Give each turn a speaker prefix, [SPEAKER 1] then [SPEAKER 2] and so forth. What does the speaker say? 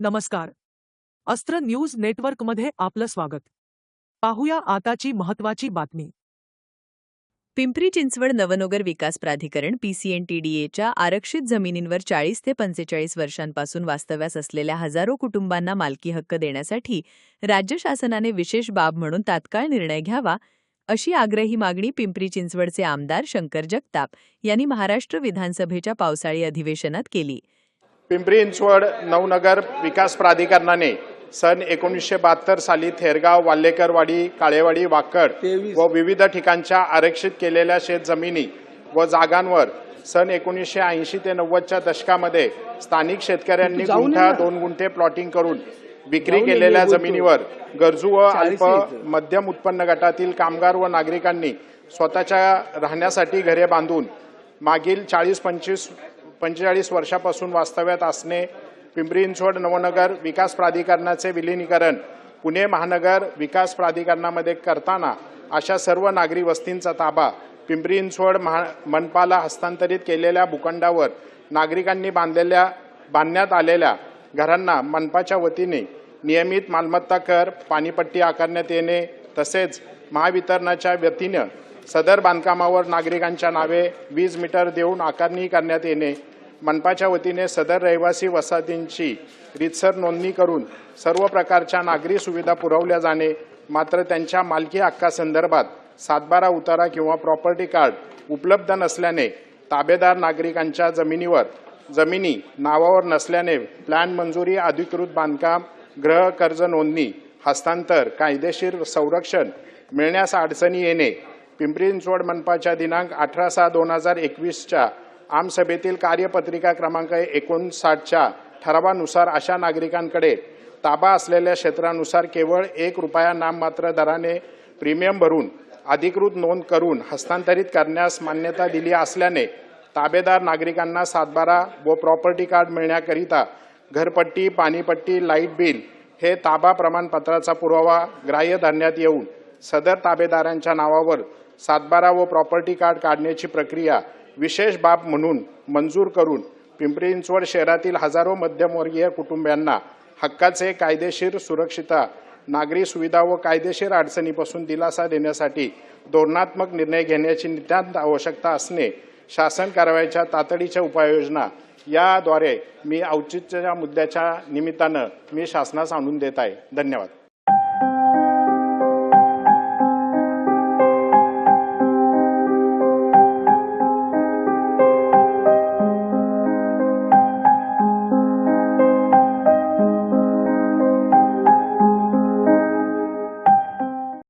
[SPEAKER 1] नमस्कार. अस्त्र न्यूज नेटवर्कमध्ये आपलं स्वागत. पाहूया आताची महत्वाची बातमी.
[SPEAKER 2] पिंपरी चिंचवड नवनगर विकास प्राधिकरण पीसीएनटीडीएच्या आरक्षित जमिनींवर चाळीस ते पंचेचाळीस वर्षांपासून वास्तव्यास असलेल्या हजारो कुटुंबांना मालकी हक्क देण्यासाठी राज्य शासनाने विशेष बाब म्हणून तात्काळ निर्णय घ्यावा अशी आग्रही मागणी पिंपरी चिंचवडचे आमदार शंकर जगताप यांनी महाराष्ट्र विधानसभेच्या पावसाळी अधिवेशनात केली.
[SPEAKER 3] पिंपरी चिंचवड नवनगर विकास प्राधिकरणाने सन एकोणीसशे बहात्तर साली थेरगाव वाल्लेकरवाडी काळेवाडी वाकड व विविध ठिकाणच्या आरक्षित केलेल्या शेतजमिनी व जागांवर सन एकोणीसशे ऐंशी ते नव्वदच्या दशकामध्ये स्थानिक शेतकऱ्यांनी गुंठा दोन गुंठे प्लॉटिंग करून विक्री केलेल्या जमिनीवर गरजू व अल्प मध्यम उत्पन्न गटातील कामगार व नागरिकांनी स्वतःच्या राहण्यासाठी घरे बांधून मागील चाळीस पंचवीस पंचेचाळीस वर्षापासून वास्तव्यात असणे पिंपरी चिंचवड नवनगर विकास प्राधिकरणाचे विलिनीकरण पुणे महानगर विकास प्राधिकरणामध्ये करताना अशा सर्व नागरी वस्तींचा ताबा पिंपरी चिंचवड महा मनपाला हस्तांतरित केलेल्या भूखंडावर नागरिकांनी बांधलेल्या बांधण्यात आलेल्या घरांना मनपाच्या वतीने नियमित मालमत्ता कर पाणीपट्टी आकारण्यात येणे तसेच महावितरणाच्या वतीनं सदर बांधकामावर नागरिकांच्या नावे वीज मीटर देऊन आकारणी करण्यात येणे मनपाच्या वतीने सदर रहिवासी वसाहतींची रितसर नोंदणी करून सर्व प्रकारच्या नागरी सुविधा पुरवल्या जाणे मात्र त्यांच्या मालकी हक्कासंदर्भात सातबारा उतारा किंवा प्रॉपर्टी कार्ड उपलब्ध नसल्याने ताबेदार नागरिकांच्या जमिनीवर जमिनी नावावर नसल्याने प्लॅन मंजुरी अधिकृत बांधकाम गृह कर्ज नोंदणी हस्तांतर कायदेशीर संरक्षण मिळण्यास अडचणी येणे पिंपरी चिंचवड मनपाच्या दिनांक अठरा सहा दोन हजार एकवीसच्या आमसभेतील कार्यपत्रिका क्रमांक एकोणसाठच्या ठरावानुसार अशा नागरिकांकडे ताबा असलेल्या क्षेत्रानुसार केवळ एक रुपया नाममात्र दराने प्रीमियम भरून अधिकृत नोंद करून हस्तांतरित करण्यास मान्यता दिली असल्याने ताबेदार नागरिकांना सातबारा व प्रॉपर्टी कार्ड मिळण्याकरिता घरपट्टी पाणीपट्टी लाइट बिल हे ताबा प्रमाणपत्राचा पुरावा ग्राह्य धरण्यात येऊन सदर ताबेदारांच्या नावावर सातबारा व प्रॉपर्टी कार्ड काढण्याची प्रक्रिया विशेष बाब म्हणून मंजूर करून पिंपरी चिंचवड शहरातील हजारो मध्यमवर्गीय कुटुंबियांना हक्काचे कायदेशीर सुरक्षिता नागरी सुविधा व कायदेशीर अडचणीपासून दिलासा देण्यासाठी धोरणात्मक निर्णय घेण्याची नितांत आवश्यकता असणे शासन कारवाईच्या तातडीच्या उपाययोजना याद्वारे मी औचित्याच्या मुद्द्याच्या निमित्तानं मी शासनास आणून देत आहे. धन्यवाद.